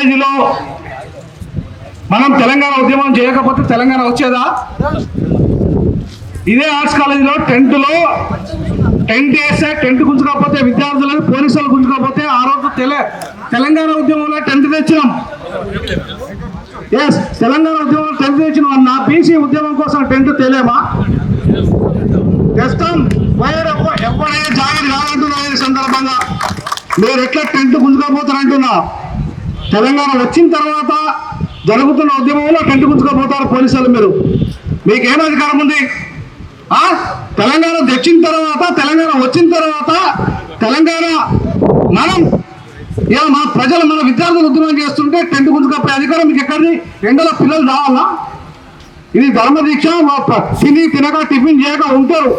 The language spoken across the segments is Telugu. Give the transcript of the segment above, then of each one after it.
కాలేజీలో మనం తెలంగాణ ఉద్యమం చేయకపోతే తెలంగాణ వచ్చేదా? ఇదే ఆర్ట్స్ కాలేజీలో టెన్త్ టెంట్ వేస్తే టెంట్ గుంజుకోకపోతే విద్యార్థులను పోలీసులు గుంజుకోకపోతే ఆ రోజు తెలంగాణ ఉద్యమంలో టెన్త్ తెచ్చినాం. ఎస్ తెలంగాణ ఉద్యమంలో టెన్త్ తెచ్చినాం. నా బీసీ ఉద్యమం కోసం టెన్త్ తెలియమా తెస్తాం. వైర్ ఎవరైనా జాగ్రత్త కావాలంటున్నా ఈ సందర్భంగా. మీరు ఎట్లా టెంట్ గుంజుకోపోతారంటున్నా? తెలంగాణ వచ్చిన తర్వాత జరుగుతున్న ఉద్యమంలో టెంట్ గుంజుకోపోతారు పోలీసులు మీరు. మీకేం అధికారం ఉంది? ఆ? తెలంగాణ తెచ్చిన తర్వాత తెలంగాణ వచ్చిన తర్వాత తెలంగాణ మనం ఇలా మా ప్రజలు మన విద్యార్థులు ఉద్యమం చేస్తుంటే టెంట్ గుంజుకపోయే అధికారం మీకు ఎక్కడిని ఎండలో పిల్లలు రావాలా? ఇది ధర్మ దీక్ష మా తిని తినక టిఫిన్ చేయక ఉంటారు.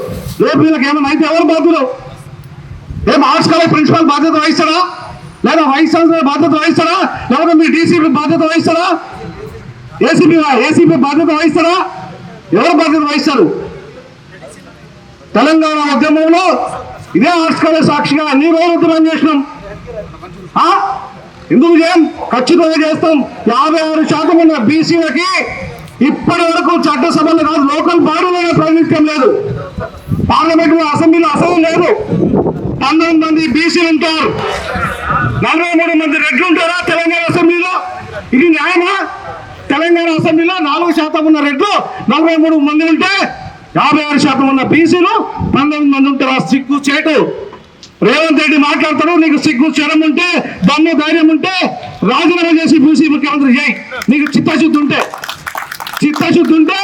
రేపు వీళ్ళకి ఏమైనా అయితే ఎవరు బాధ్యులు? రేపు ఆర్ట్స్ కాలేజ్ ప్రిన్సిపల్ బాధ్యత వహిస్తాడా? లేదా వైస్ ఛాన్సలర్ బాధ్యత వహిస్తారా? లేకపోతే మీ డీసీపీ బాధ్యత వహిస్తారా? ఏసీపీ ఏసీపీ బాధ్యత వహిస్తారా? ఎవరు బాధ్యత వహిస్తారు? తెలంగాణ ఉద్యమంలో ఇదే ఆర్ట్స్ కాలేజ్ సాక్షిగా అన్ని రోజులు ఉద్యమం చేసినాం. ఎందుకు చేయం? ఖచ్చితంగా చేస్తాం. యాభై ఆరు శాతం ఉన్న బీసీలకి ఇప్పటి వరకు చట్టసభలు కాదు లోకల్ బాడీలో ప్రాతినిధ్యం లేదు. పార్లమెంట్ అసెంబ్లీలో అసలు లేదు. పంతొమ్మిది మంది బీసీలు ఉంటారు. నలభై మూడు మంది రెడ్లు ఉంటారా తెలంగాణ అసెంబ్లీలో? ఇది న్యాయమా? తెలంగాణ అసెంబ్లీలో నాలుగు శాతం ఉన్న రెడ్లు నలభై మూడు మంది ఉంటే యాభై ఆరు శాతం ఉన్న బీసీలు పంతొమ్మిది మంది ఉంటారా? సిగ్గు చేటు. రేవంత్ రెడ్డి మాట్లాడతాడు నీకు సిగ్గు క్షణం ఉంటే దమ్ము ధైర్యం ఉంటే రాజీనామా చేసి బీసీ ముఖ్యమంత్రి చేయి. నీకు చిత్తశుద్ధి ఉంటే చిత్తశుద్ధి ఉంటే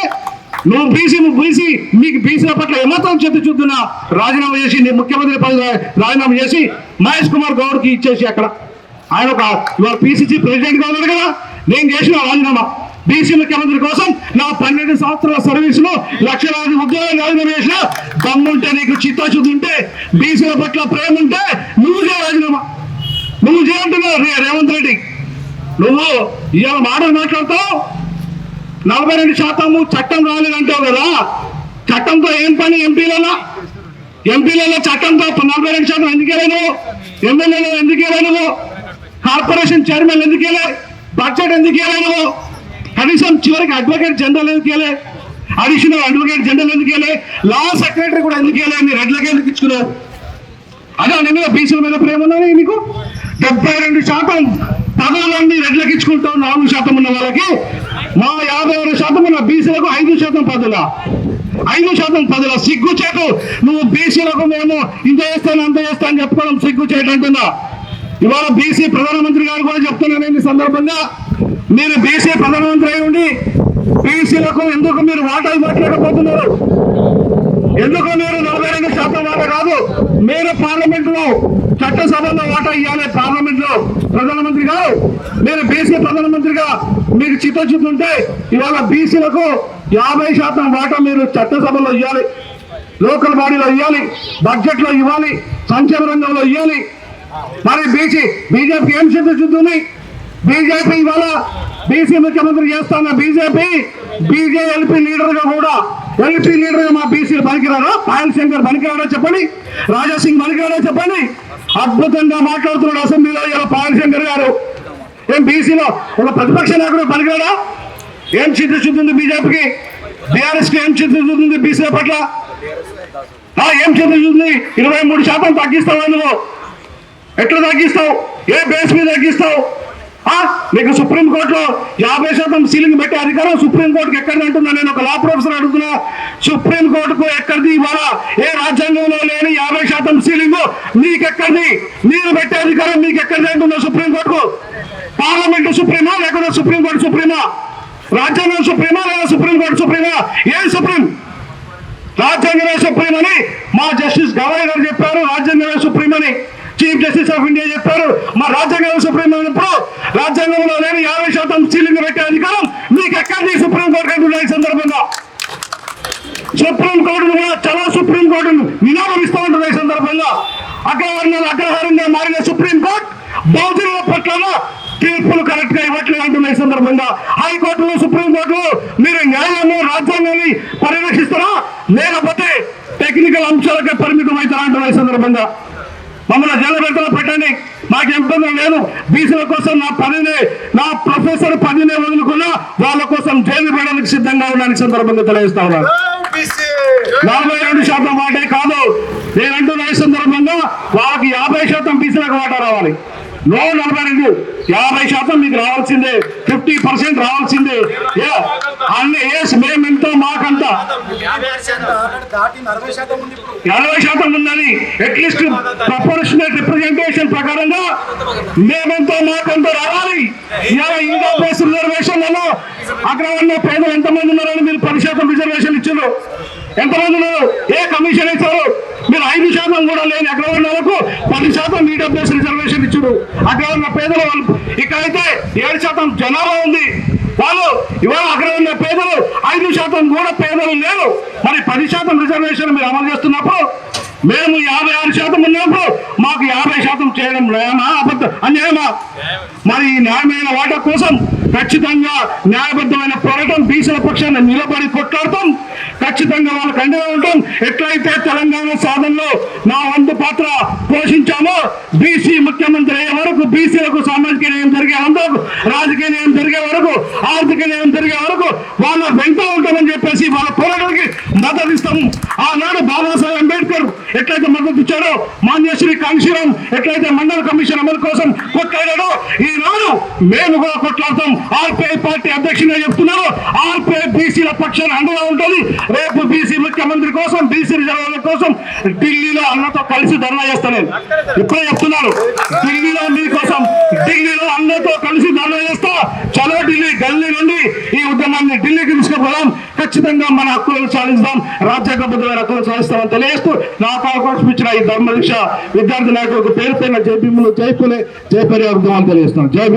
నువ్వు బీసీ బీసీ మీకు బీసీల పట్ల ఏమాత్రం చూద్దున రాజీనామా చేసి నీ ముఖ్యమంత్రి పదవి రాజీనామా చేసి మహేష్ కుమార్ గౌడ్కి ఇచ్చేసి అక్కడ. ఆయన ఒక ఇవాళ పీసీసీ ప్రెసిడెంట్గా ఉన్నాడు కదా నేను చేసిన రాజీనామా. బీసీ ముఖ్యమంత్రి కోసం నా పన్నెండు సంవత్సరాల సర్వీస్లో లక్షలాది ఉద్యోగాలు రాజీనామా చేసిన. దమ్ముంటే నీకు చిత్తశుద్ధి ఉంటే బీసీల పట్ల ప్రేమ ఉంటే నువ్వు చేయ రాజీనామా. నువ్వు చేయంటున్నావు రేవంత్ రెడ్డి. నువ్వు ఇవాళ మాటలు మాట్లాడతావు నలభై రెండు శాతము చట్టం రాలేదంటావు కదా? చట్టంతో ఏం పని ఎంపీలలో ఎంపీలలో చట్టంతో నలభై రెండు శాతం ఎందుకు వెళ్ళను ఎమ్మెల్యేలు ఎందుకు వెళ్ళను కార్పొరేషన్ చైర్మన్ ఎందుకు వెళ్ళే బడ్జెట్ ఎందుకు వెళ్ళను కనీసం చివరికి అడ్వకేట్ జనరల్ ఎందుకు వెళ్ళే అడిషనల్ అడ్వకేట్ జనరల్ ఎందుకు వెళ్ళే లా సెక్రటరీ కూడా ఎందుకు వెళ్ళే మీరు రెడ్లకి ఎందుకు ఇచ్చుకున్నారు అదే నీ మీద బీసీల మీద ప్రేమ ఉన్నది నీకు? డెబ్బై రెండు శాతం పదవులన్నీ రెడ్లకిచ్చుకుంటావు నాలుగు శాతం ఉన్న వాళ్ళకి. మా ఉన్న బీసీలకు ఐదు శాతం పదుల. ఐదు శాతం పదుల. సిగ్గు చేటు నువ్వు బీసీలకు మేము ఇంత చేస్తాను అంత చేస్తా అని చెప్పుకోవడం సిగ్గు చేయటం అంటుందా ఇవాళ బీసీ ప్రధానమంత్రి గారు కూడా చెప్తున్నాను ఈ సందర్భంగా. మీరు బీసీ ప్రధానమంత్రి అయి ఉండి బీసీలకు ఎందుకు మీరు వాటా ఇవ్వట్లేకపోతున్నారు ఎందుకు మీరు నలభై రెండు శాతం వాటా కాదు? మీరు పార్లమెంట్లో చట్టసభలో వాటా ఇవ్వాలి పార్లమెంట్లో. ప్రధానమంత్రి గారు మీరు బీసీ ప్రధానమంత్రిగా మీకు చిత్తశుద్ధి ఉంటే ఇవాళ బీసీలకు యాభై శాతం వాటా మీరు చట్టసభలో ఇవ్వాలి లోకల్ బాడీలో ఇవ్వాలి బడ్జెట్లో ఇవ్వాలి సంక్షేమ రంగంలో ఇవ్వాలి మరి బీసీ బీజేపీ ఏం చిత్తశుద్ధి ఉంది బీజేపీ ఇవాళ బీసీ ముఖ్యమంత్రి చేస్తున్న బీజేపీ బీజేఎల్పీ లీడర్గా కూడా ఎల్పీ లీడర్ మా బీసీలు పనికిరారా? పాయల్ శంకర్ పనికిరాడా? చెప్పండి. రాజాసింగ్ పనికిరాడా? చెప్పండి. అద్భుతంగా మాట్లాడుతున్నాడు అసెంబ్లీలో ఇలా పాయల్ శంకర్ గారు. ఏం బీసీలో? ఒక ప్రతిపక్ష నాయకుడు పనికిరాడా? ఏం చిత్తశుద్ధి ఉంది బీజేపీకి? బీఆర్ఎస్ ఏం చిత్తశుద్ధి ఉంది బీసీల పట్ల? ఆ, ఏం చిత్తశుద్ధి ఇరవై మూడు శాతం తగ్గిస్తావు నువ్వు ఎట్లా తగ్గిస్తావు? ఏ బేస్ మీద తగ్గిస్తావు? మీకు నీకు సుప్రీంకోర్టులో యాభై శాతం సీలింగ్ పెట్టే అధికారం సుప్రీంకోర్టుకి ఎక్కడ అంటున్నా? నేను ఒక లా ప్రొఫెసర్ అడుగుతున్నా. సుప్రీంకోర్టుకు ఎక్కడిది? ఇవాళ ఏ రాజ్యాంగంలో లేని యాభై శాతం సీలింగ్ నీకెక్కడిది? మీరు పెట్టే అధికారం మీకు ఎక్కడిది అంటున్నా సుప్రీంకోర్టుకు? పార్లమెంటు సుప్రీమా? లేకపోతే సుప్రీంకోర్టు సుప్రీమా? రాజ్యాంగం సుప్రీమా? లేదా సుప్రీంకోర్టు సుప్రీమా? ఏ సుప్రీం? రాజ్యాంగమే సుప్రీం అని మా జస్టిస్ గవాయ్ గారు చెప్పారు. రాజ్యాంగమే చీఫ్ జస్టిస్ ఆఫ్ ఇండియా చెప్పారు. మా రాజ్యాంగం సుప్రీం అయినప్పుడు రాజ్యాంగంలో లేని యాభై శాతం సీలింగ్ పెట్టే అధికారం మీకు ఎక్కడిది? సుప్రీం కోర్టు అంటున్నా ఈ సందర్భంగా. సుప్రీం కోర్టును కూడా చాలా సుప్రీం కోర్టును నినాదం ఉంటుంది ఈ సందర్భంగా. అగ్రవర్ణాలు అగ్రహారంగా మారిన సుప్రీం కోర్టు బౌద్ధుల పట్ల తీర్పులు కరెక్ట్గా ఇవ్వట్లేదు అంటున్న ఈ సందర్భంగా. హైకోర్టులో సుప్రీం కోర్టులు మీరు న్యాయాన్ని రాజ్యాంగాన్ని పరిరక్షిస్తారా? లేకపోతే టెక్నికల్ అంశాలకే పరిమితం అవుతారా అంటున్న ఈ సందర్భంగా. మమ్మల్ని జైలు పెట్టలో పెట్టండి. మాకు ఇబ్బంది లేదు. బీసీల కోసం నా పనినే నా ప్రొఫెసర్ పనినే వదులుకున్నా వాళ్ళ కోసం జైలు పెట్టడానికి సిద్ధంగా ఉన్నాను సందర్భంగా తెలియజేస్తా ఉన్నాను నలభై రెండు శాతం వాటే కాదు. నేనంటున్న సందర్భంగా వాళ్ళకి యాభై శాతం బీసీలకు వాటా రావాలి. నో నలభై రెండు యాభై శాతం మీకు రావాల్సిందే. ఫిఫ్టీ పర్సెంట్ రావాల్సిందే. అన్ని ఏస్ మేమెంతో మాకంత. ఎనభై శాతం ఉందని అట్లీస్ట్ ప్రపోర్షనల్ రిప్రజెంటేషన్ ప్రకారంగా మేమెంతో మాకంత రావాలి. ఇలా ఇంకా బేస్ రిజర్వేషన్లలో అక్కడ ఉన్న పేదలు ఎంతమంది ఉన్నారని మీరు పది శాతం రిజర్వేషన్ ఇచ్చారు? ఎంతమంది ఉన్నారు? ఏ కమిషన్ ఇచ్చారు? మీరు ఐదు శాతం కూడా లేని అక్కడ ఉన్న వాళ్ళకు పది శాతం ఈడబ్ల్యూఎస్ రిజర్వేషన్ ఇచ్చారు అక్కడ ఉన్న పేదలు వాళ్ళు. ఇక్కడైతే ఏడు శాతం జనాభా ఉంది. వాళ్ళు ఇవాళ అక్కడ ఉన్న పేదలు ఐదు శాతం కూడా పేదలు లేరు. మరి పది శాతం రిజర్వేషన్ మీరు అమలు చేస్తున్నప్పుడు మేము యాభై ఆరు శాతం ఉన్నప్పుడు మాకు యాభై శాతం చేయడం న్యాయమా అబద్ధం అన్యాయమా? మరి ఈ న్యాయమైన వాటా కోసం ఖచ్చితంగా న్యాయబద్ధమైన పోరాటం బీసీల పక్షాన్ని నిలబడి కొట్లాడతాం. ఖచ్చితంగా వాళ్ళకు అండగా ఉంటాం ఎట్లయితే తెలంగాణ సాధనలో నా వంతు పాత్ర పోషించామో బీసీ ముఖ్యమంత్రి అయ్యే వరకు బీసీలకు సామాజిక న్యాయం జరిగే వరకు రాజకీయ న్యాయం జరిగే వరకు ఆర్థిక న్యాయం జరిగే వరకు వాళ్ళ వెంట ఉంటామని చెప్పేసి వాళ్ళ పోరాటానికి మద్దతు ఇస్తాము. ఆనాడు బాబాసాహెబ్ అంబేద్కర్ ఎట్లయితే మద్దతు ఇచ్చాడో మాన్యశ్రీ కాంక్షీరామ్ ఎట్లయితే మండల కమిషన్ అమలు కోసం కొట్లాడాడో ఈనాడు మేము కూడా కొట్లాడతాం. ఆర్పిఐ పార్టీ అధ్యక్షునిగా చెప్తున్నారు ఆర్పి బీసీల పక్షాన అండగా ఉంటుంది. రేపు బీసీ ముఖ్యమంత్రి కోసం బీసీ రిజర్వేషన్ల కోసం ఢిల్లీలో అన్నతో కలిసి ధర్నా చేస్తాను నేను. ఇప్పుడే చెప్తున్నాను. ఢిల్లీలో మీకోసం ఢిల్లీలో అన్నతో కలిసి ధర్నా చేస్తా. చలో ఢిల్లీ గల్లీ నుండి ఈ ఉద్యమాన్ని ఢిల్లీకి తీసుకుపోదాం. ఖచ్చితంగా మన హక్కులను సాధిస్తాం. రాజ్యాంగబద్ధమైన హక్కులను సాధిస్తామని తెలియజేస్తూ నాకు అవకాశం ఇచ్చిన ఈ ధర్మదీక్ష విద్యార్థి నాయకులకు పేరు పైన జైపీ భీములు జై పులే జై